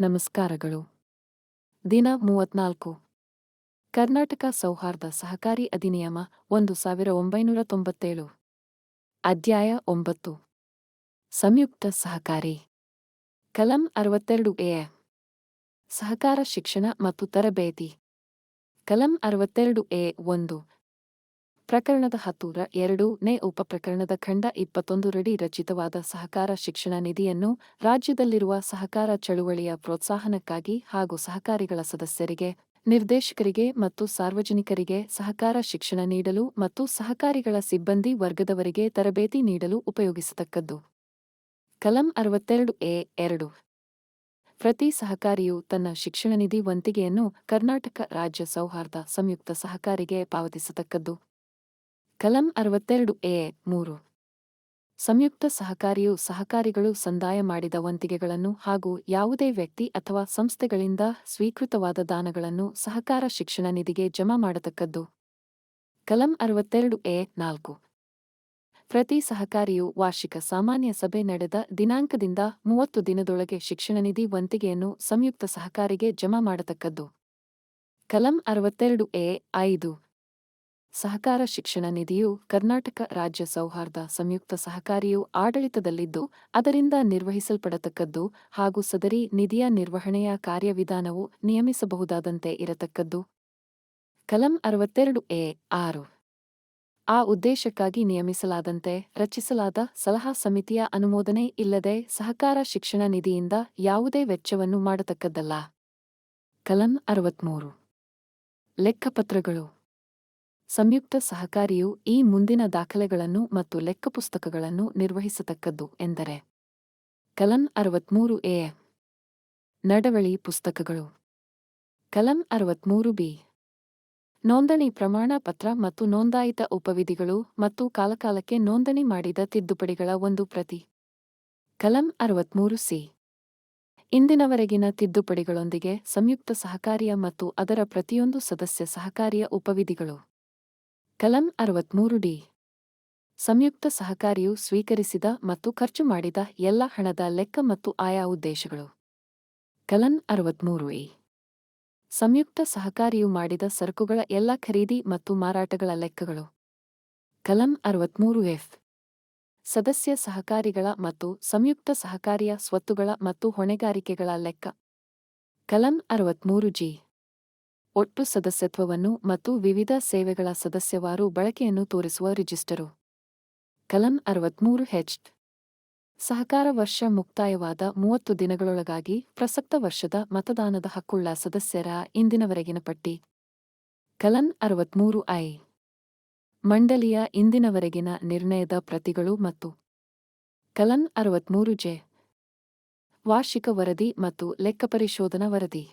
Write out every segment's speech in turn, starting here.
ನಮಸ್ಕಾರಗಳು. ದಿನ ಮೂವತ್ನಾಲ್ಕು. ಕರ್ನಾಟಕ ಸೌಹಾರ್ದ ಸಹಕಾರಿ ಅಧಿನಿಯಮ ಒಂದು ಸಾವಿರ ಒಂಬೈನೂರ ತೊಂಬತ್ತೇಳು. ಅಧ್ಯಾಯ ಒಂಬತ್ತು. ಸಂಯುಕ್ತ ಸಹಕಾರಿ. ಕಲಂ ಅರವತ್ತೆರಡು ಎ. ಸಹಕಾರ ಶಿಕ್ಷಣ ಮತ್ತು ತರಬೇತಿ. ಕಲಂ ಅರವತ್ತೆರಡು ಎ ಒಂದು. ಪ್ರಕರಣದ ಹತ್ತೂರ ಎರಡು ನೇ ಉಪಪ್ರಕರಣದ ಖಂಡ ಇಪ್ಪತ್ತೊಂದು ರಡಿ ರಚಿತವಾದ ಸಹಕಾರ ಶಿಕ್ಷಣ ನಿಧಿಯನ್ನು ರಾಜ್ಯದಲ್ಲಿರುವ ಸಹಕಾರ ಚಳುವಳಿಯ ಪ್ರೋತ್ಸಾಹನಕ್ಕಾಗಿ ಹಾಗೂ ಸಹಕಾರಿಗಳ ಸದಸ್ಯರಿಗೆ, ನಿರ್ದೇಶಕರಿಗೆ ಮತ್ತು ಸಾರ್ವಜನಿಕರಿಗೆ ಸಹಕಾರ ಶಿಕ್ಷಣ ನೀಡಲು ಮತ್ತು ಸಹಕಾರಿಗಳ ಸಿಬ್ಬಂದಿ ವರ್ಗದವರಿಗೆ ತರಬೇತಿ ನೀಡಲು ಉಪಯೋಗಿಸತಕ್ಕದ್ದು. ಕಲಂ ಅರವತ್ತೆರಡು ಎ ಎರಡು. ಪ್ರತಿ ಸಹಕಾರಿಯು ತನ್ನ ಶಿಕ್ಷಣ ನಿಧಿ ವಂತಿಗೆಯನ್ನು ಕರ್ನಾಟಕ ರಾಜ್ಯ ಸೌಹಾರ್ದ ಸಂಯುಕ್ತ ಸಹಕಾರಿಗೆ ಪಾವತಿಸತಕ್ಕದ್ದು. ಕಲಂ ಅರವತ್ತೆರಡು ಎ ಮೂರು. ಸಂಯುಕ್ತ ಸಹಕಾರಿಯು ಸಹಕಾರಿಗಳು ಸಂದಾಯ ಮಾಡಿದ ವಂತಿಗೆಗಳನ್ನು ಹಾಗೂ ಯಾವುದೇ ವ್ಯಕ್ತಿ ಅಥವಾ ಸಂಸ್ಥೆಗಳಿಂದ ಸ್ವೀಕೃತವಾದ ದಾನಗಳನ್ನು ಸಹಕಾರ ಶಿಕ್ಷಣ ನಿಧಿಗೆ ಜಮಾ ಮಾಡತಕ್ಕದ್ದು. ಕಲಂ ಅರವತ್ತೆರಡು ಎ ನಾಲ್ಕು. ಪ್ರತಿ ಸಹಕಾರಿಯು ವಾರ್ಷಿಕ ಸಾಮಾನ್ಯ ಸಭೆ ನಡೆದ ದಿನಾಂಕದಿಂದ ಮೂವತ್ತು ದಿನದೊಳಗೆ ಶಿಕ್ಷಣ ನಿಧಿ ವಂತಿಗೆಯನ್ನು ಸಂಯುಕ್ತ ಸಹಕಾರಿಗೆ ಜಮಾ ಮಾಡತಕ್ಕದ್ದು. ಕಲಂ ಅರವತ್ತೆರಡು ಎ ಐದು. ಸಹಕಾರ ಶಿಕ್ಷಣ ನಿಧಿಯು ಕರ್ನಾಟಕ ರಾಜ್ಯ ಸೌಹಾರ್ದ ಸಂಯುಕ್ತ ಸಹಕಾರಿಯು ಆಡಳಿತದಲ್ಲಿದ್ದು, ಅದರಿಂದ ನಿರ್ವಹಿಸಲ್ಪಡತಕ್ಕದ್ದು ಹಾಗೂ ಸದರಿ ನಿಧಿಯ ನಿರ್ವಹಣೆಯ ಕಾರ್ಯವಿಧಾನವು ನಿಯಮಿಸಬಹುದಾದಂತೆ ಇರತಕ್ಕದ್ದು. ಕಲಂ ಅರವತ್ತೆರಡು ಎ ಆರು. ಆ ಉದ್ದೇಶಕ್ಕಾಗಿ ನಿಯಮಿಸಲಾದಂತೆ ರಚಿಸಲಾದ ಸಲಹಾ ಸಮಿತಿಯ ಅನುಮೋದನೆ ಇಲ್ಲದೆ ಸಹಕಾರ ಶಿಕ್ಷಣ ನಿಧಿಯಿಂದ ಯಾವುದೇ ವೆಚ್ಚವನ್ನು ಮಾಡತಕ್ಕದ್ದಲ್ಲ. ಕಲಂ ಅರವತ್ಮೂರು. ಲೆಕ್ಕಪತ್ರಗಳು. ಸಂಯುಕ್ತ ಸಹಕಾರಿಯು ಈ ಮುಂದಿನ ದಾಖಲೆಗಳನ್ನು ಮತ್ತು ಲೆಕ್ಕಪುಸ್ತಕಗಳನ್ನು ನಿರ್ವಹಿಸತಕ್ಕದ್ದು ಎಂದರೆ ಕಲಂ ಅರವತ್ಮೂರು ಎ. ನಡವಳಿ ಪುಸ್ತಕಗಳು. ಕಲಂ ಅರವತ್ಮೂರು ಬಿ. ನೋಂದಣಿ ಪ್ರಮಾಣ ಪತ್ರ ಮತ್ತು ನೋಂದಾಯಿತ ಉಪವಿಧಿಗಳು ಮತ್ತು ಕಾಲಕಾಲಕ್ಕೆ ನೋಂದಣಿ ಮಾಡಿದ ತಿದ್ದುಪಡಿಗಳ ಒಂದು ಪ್ರತಿ. ಕಲಂ ಅರವತ್ಮೂರು ಸಿ. ಇಂದಿನವರೆಗಿನ ತಿದ್ದುಪಡಿಗಳೊಂದಿಗೆ ಸಂಯುಕ್ತ ಸಹಕಾರಿಯ ಮತ್ತು ಅದರ ಪ್ರತಿಯೊಂದು ಸದಸ್ಯ ಸಹಕಾರಿಯ ಉಪವಿಧಿಗಳು. ಕಲಂ ಅರವತ್ಮೂರು ಡಿ. ಸಂಯುಕ್ತ ಸಹಕಾರಿಯು ಸ್ವೀಕರಿಸಿದ ಮತ್ತು ಖರ್ಚು ಮಾಡಿದ ಎಲ್ಲ ಹಣದ ಲೆಕ್ಕ ಮತ್ತು ಆಯಾ ಉದ್ದೇಶಗಳು. ಕಲಂ ಅರವತ್ಮೂರು ಇ ಸಂಯುಕ್ತ ಸಹಕಾರಿಯು ಮಾಡಿದ ಸರಕುಗಳ ಎಲ್ಲ ಖರೀದಿ ಮತ್ತು ಮಾರಾಟಗಳ ಲೆಕ್ಕಗಳು. ಕಲಂ ಅರವತ್ಮೂರು ಎಫ್. ಸದಸ್ಯ ಸಹಕಾರಿಗಳ ಮತ್ತು ಸಂಯುಕ್ತ ಸಹಕಾರಿಯ ಸ್ವತ್ತುಗಳ ಮತ್ತು ಹೊಣೆಗಾರಿಕೆಗಳ ಲೆಕ್ಕ. ಕಲಂ ಅರವತ್ಮೂರು ಜಿ. ಒಟ್ಟು ಸದಸ್ಯತ್ವವನ್ನು ಮತ್ತು ವಿವಿಧ ಸೇವೆಗಳ ಸದಸ್ಯವಾರು ಬಳಕೆಯನ್ನು ತೋರಿಸುವ ರಿಜಿಸ್ಟರು. ಕಲಂ ಅರವತ್ಮೂರು ಹೆಚ್ ಸಹಕಾರ ವರ್ಷ ಮುಕ್ತಾಯವಾದ ಮೂವತ್ತು ದಿನಗಳೊಳಗಾಗಿ ಪ್ರಸಕ್ತ ವರ್ಷದ ಮತದಾನದ ಹಕ್ಕುಳ್ಳ ಸದಸ್ಯರ ಇಂದಿನವರೆಗಿನ ಪಟ್ಟಿ. ಕಲನ್ ಅರವತ್ಮೂರು ಐ. ಮಂಡಳಿಯ ಇಂದಿನವರೆಗಿನ ನಿರ್ಣಯದ ಪ್ರತಿಗಳು ಮತ್ತು ಕಲನ್ ಅರವತ್ಮೂರು ಜೆ. ವಾರ್ಷಿಕ ವರದಿ ಮತ್ತು ಲೆಕ್ಕಪರಿಶೋಧನಾ ವರದಿ.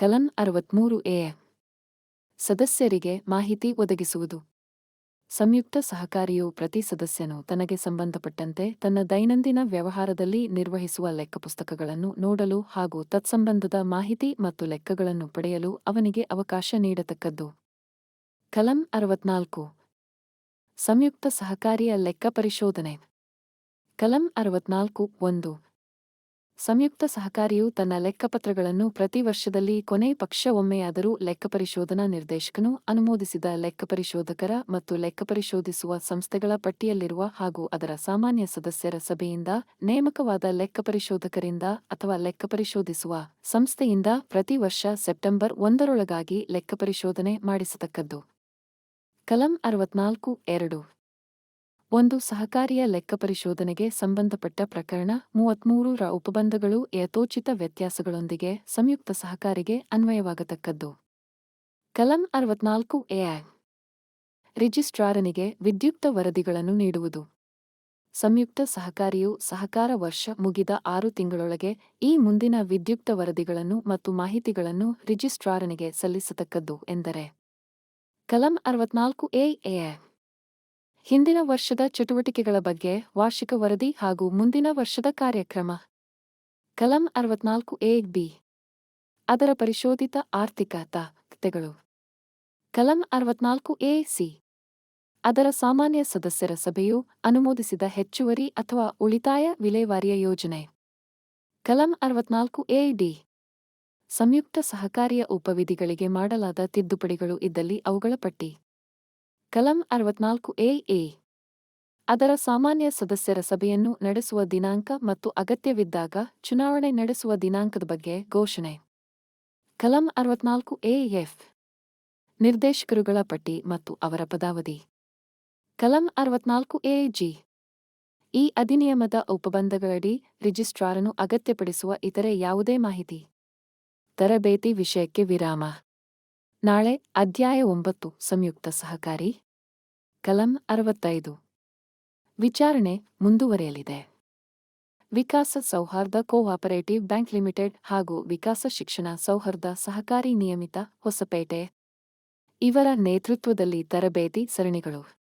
ಕಲಂ ಅರವತ್ಮೂರು ಎ. ಸದಸ್ಯರಿಗೆ ಮಾಹಿತಿ ಒದಗಿಸುವುದು. ಸಂಯುಕ್ತ ಸಹಕಾರಿಯು ಪ್ರತಿ ಸದಸ್ಯನು ತನಗೆ ಸಂಬಂಧಪಟ್ಟಂತೆ ತನ್ನ ದೈನಂದಿನ ವ್ಯವಹಾರದಲ್ಲಿ ನಿರ್ವಹಿಸುವ ಲೆಕ್ಕಪುಸ್ತಕಗಳನ್ನು ನೋಡಲು ಹಾಗೂ ತತ್ಸಂಬಂಧದ ಮಾಹಿತಿ ಮತ್ತು ಲೆಕ್ಕಗಳನ್ನು ಪಡೆಯಲು ಅವನಿಗೆ ಅವಕಾಶ ನೀಡತಕ್ಕದ್ದು. ಕಲಂ ಅರವತ್ನಾಲ್ಕು. ಸಂಯುಕ್ತ ಸಹಕಾರಿಯ ಲೆಕ್ಕ ಪರಿಶೋಧನೆ. ಕಲಂ ಅರವತ್ನಾಲ್ಕು ಒಂದು. ಸಂಯುಕ್ತ ಸಹಕಾರಿಯು ತನ್ನ ಲೆಕ್ಕಪತ್ರಗಳನ್ನು ಪ್ರತಿ ವರ್ಷದಲ್ಲಿ ಕೊನೆ ಪಕ್ಷ ಒಮ್ಮೆಯಾದರೂ ಲೆಕ್ಕಪರಿಶೋಧನಾ ನಿರ್ದೇಶಕನು ಅನುಮೋದಿಸಿದ ಲೆಕ್ಕಪರಿಶೋಧಕರ ಮತ್ತು ಲೆಕ್ಕಪರಿಶೋಧಿಸುವ ಸಂಸ್ಥೆಗಳ ಪಟ್ಟಿಯಲ್ಲಿರುವ ಹಾಗೂ ಅದರ ಸಾಮಾನ್ಯ ಸದಸ್ಯರ ಸಭೆಯಿಂದ ನೇಮಕವಾದ ಲೆಕ್ಕಪರಿಶೋಧಕರಿಂದ ಅಥವಾ ಲೆಕ್ಕಪರಿಶೋಧಿಸುವ ಸಂಸ್ಥೆಯಿಂದ ಪ್ರತಿ ವರ್ಷ ಸೆಪ್ಟೆಂಬರ್ ಒಂದರೊಳಗಾಗಿ ಲೆಕ್ಕಪರಿಶೋಧನೆ ಮಾಡಿಸತಕ್ಕದ್ದು. ಕಲಂ ಅರವತ್ನಾಲ್ಕು ಎರಡು. ಒಂದು ಸಹಕಾರಿಯ ಲೆಕ್ಕಪರಿಶೋಧನೆಗೆ ಸಂಬಂಧಪಟ್ಟ ಪ್ರಕರಣ ಮೂವತ್ಮೂರು ಉಪಬಂಧಗಳು ಯಥೋಚಿತ ವ್ಯತ್ಯಾಸಗಳೊಂದಿಗೆ ಸಂಯುಕ್ತ ಸಹಕಾರಿಗೆ ಅನ್ವಯವಾಗತಕ್ಕದ್ದು. ಕಲಂ ಅರವತ್ನಾಲ್ಕು ಎಐ ರಿಜಿಸ್ಟ್ರಾರನಿಗೆ ವಿದ್ಯುಕ್ತ ವರದಿಗಳನ್ನು ನೀಡುವುದು. ಸಂಯುಕ್ತ ಸಹಕಾರಿಯು ಸಹಕಾರ ವರ್ಷ ಮುಗಿದ ಆರು ತಿಂಗಳೊಳಗೆ ಈ ಮುಂದಿನ ವಿದ್ಯುಕ್ತ ವರದಿಗಳನ್ನು ಮತ್ತು ಮಾಹಿತಿಗಳನ್ನು ರಿಜಿಸ್ಟ್ರಾರನಿಗೆ ಸಲ್ಲಿಸತಕ್ಕದ್ದು ಎಂದರೆ. ಕಲಂ ಅರವತ್ನಾಲ್ಕು ಎ ಎ ಹಿಂದಿನ ವರ್ಷದ ಚಟುವಟಿಕೆಗಳ ಬಗ್ಗೆ ವಾರ್ಷಿಕ ವರದಿ ಹಾಗೂ ಮುಂದಿನ ವರ್ಷದ ಕಾರ್ಯಕ್ರಮ. ಕಲಂ ಅರವತ್ನಾಲ್ಕು ಎ ಬಿ. ಅದರ ಪರಿಶೋಧಿತ ಆರ್ಥಿಕ ತಾಕತೆಗಳು ಕಲಂ ಅರವತ್ನಾಲ್ಕು ಎ ಸಿ. ಅದರ ಸಾಮಾನ್ಯ ಸದಸ್ಯರ ಸಭೆಯು ಅನುಮೋದಿಸಿದ ಹೆಚ್ಚುವರಿ ಅಥವಾ ಉಳಿತಾಯ ವಿಲೇವಾರಿಯ ಯೋಜನೆ. ಕಲಂ ಅರವತ್ನಾಲ್ಕು ಎ ಡಿ. ಸಂಯುಕ್ತ ಸಹಕಾರಿಯ ಉಪವಿಧಿಗಳಿಗೆ ಮಾಡಲಾದ ತಿದ್ದುಪಡಿಗಳು ಇದ್ದಲ್ಲಿ ಅವುಗಳ ಪಟ್ಟಿ. ಕಲಂ ಅರವತ್ನಾಲ್ಕು ಎ ಅದರ ಸಾಮಾನ್ಯ ಸದಸ್ಯರ ಸಭೆಯನ್ನು ನಡೆಸುವ ದಿನಾಂಕ ಮತ್ತು ಅಗತ್ಯವಿದ್ದಾಗ ಚುನಾವಣೆ ನಡೆಸುವ ದಿನಾಂಕದ ಬಗ್ಗೆ ಘೋಷಣೆ. ಕಲಂ ಅರವತ್ನಾಲ್ಕು ಎ ಎಫ್. ನಿರ್ದೇಶಕರುಗಳ ಪಟ್ಟಿ ಮತ್ತು ಅವರ ಪದಾವಧಿ. ಕಲಂ ಅರವತ್ನಾಲ್ಕು ಎ ಜಿ. ಈ ಅಧಿನಿಯಮದ ಉಪಬಂಧಗಳಡಿ ರಿಜಿಸ್ಟ್ರಾರನು ಅಗತ್ಯಪಡಿಸುವ ಇತರೆ ಯಾವುದೇ ಮಾಹಿತಿ. ತರಬೇತಿ ವಿಷಯಕ್ಕೆ ವಿರಾಮ. ನಾಳೆ ಅಧ್ಯಾಯ ಒಂಬತ್ತು, ಸಂಯುಕ್ತ ಸಹಕಾರಿ, ಕಲಂ ಅರವತ್ತೈದು. ವಿಚಾರಣೆ ಮುಂದುವರೆಯಲಿದೆ. ವಿಕಾಸ ಸೌಹಾರ್ದ ಕೋಆಪರೇಟಿವ್ ಬ್ಯಾಂಕ್ ಲಿಮಿಟೆಡ್ ಹಾಗೂ ವಿಕಾಸ ಶಿಕ್ಷಣ ಸೌಹಾರ್ದ ಸಹಕಾರಿ ನಿಯಮಿತ ಹೊಸಪೇಟೆ. ಇವರ ನೇತೃತ್ವದಲ್ಲಿ ತರಬೇತಿ ಸರಣಿಗಳು.